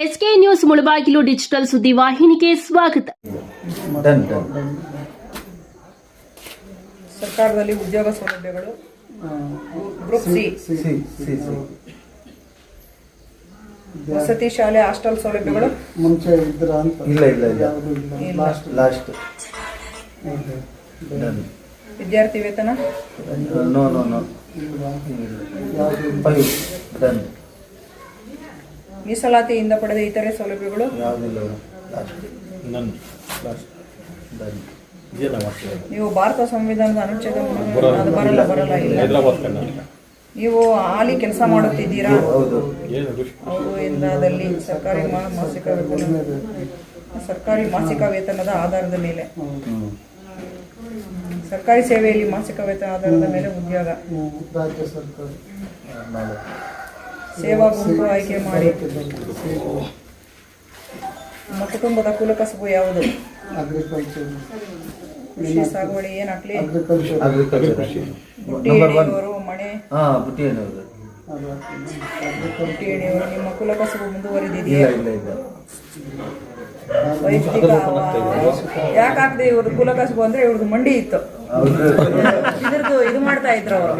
SK news Mulbagal digital ಸುದ್ದಿ ವಾಹಿನಿಗೆ ಸ್ವಾಗತ. ಸರ್ಕಾರದಲ್ಲಿ ಉದ್ಯೋಗ ಸೌಲಭ್ಯಗಳು ಗ್ರೂಪ್ ಸಿ. ವಸತಿ ಶಾಲೆ ಹಾಸ್ಟೆಲ್ ಸೌಲಭ್ಯಗಳು. ಮುಂಚೆ ಇದ್ರ ಅಂತ. ಇಲ್ಲ ಇಲ್ಲ ಇಲ್ಲ. ಯಾವುದು ಇಲ್ಲ. ಇಲ್ಲ. ಲಾಸ್ಟ್. ಲಾಸ್ಟ್. ವಿದ್ಯಾರ್ಥಿ ವೇತನ? No no no. Five. Done. ಮೀಸಲಾತಿಯಿಂದ ಪಡೆದ ಇತರೆ ಸೌಲಭ್ಯಗಳು? ನೀವು ಭಾರತ ಸಂವಿಧಾನದ ಅನುಚ್ಛೇದ ಬರಲ್ಲ. ಬರಲ್ಲ ಇಲ್ಲ. ನೀವು ಹಾಲಿ ಕೆಲಸ ಮಾಡುತ್ತಿದ್ದೀರಾ? ಹೌದು ಏನು ಋಷಿ ಎಂದಾದಲ್ಲಿ ಸರ್ಕಾರಿ ಮಾಸಿಕ ವೇತನ ಸರ್ಕಾರಿ ಮಾಸಿಕ ವೇತನದ ಆಧಾರದ ಮೇಲೆ. ಸರ್ಕಾರಿ ಸೇವೆಯಲ್ಲಿ ಮಾಸಿಕ ವೇತನ ಆಧಾರದ ಮೇಲೆ ಉದ್ಯೋಗ. ಸೇವಾ ಗುಂಪು ಆಯ್ಕೆ ಮಾಡಿ. ನಮ್ಮ ಕುಟುಂಬದ ಕುಲಕಸಬು ಯಾವುದು? ಕೃಷಿ ಸಾಗುವಳಿ ಏನ್ ಹಾಕ್ಲಿ ಮಣೆ. ಅಗ್ರಿಕಲ್ಚರ್ ಬುಟ್ಟಿ ಹಿಡಿಯುವವರು ನಿಮ್ಮ ಕುಲಕಸಬು ಮುಂದುವರಿದಿದೆಯಾ? ಇಲ್ಲ ಇಲ್ಲ ವೈಯಕ್ತಿಕ ಯಾಕೆ ಹಾಕ್ದೆ ಇವ್ರದ್ದು ಕುಲಕಸಬು ಅಂದ್ರೆ ಇವ್ರದ್ದು ಮಂಡಿ ಇತ್ತು. ಇದ್ರದ್ದು ಇದು ಮಾಡ್ತಾ ಇದ್ರು ಅವರು.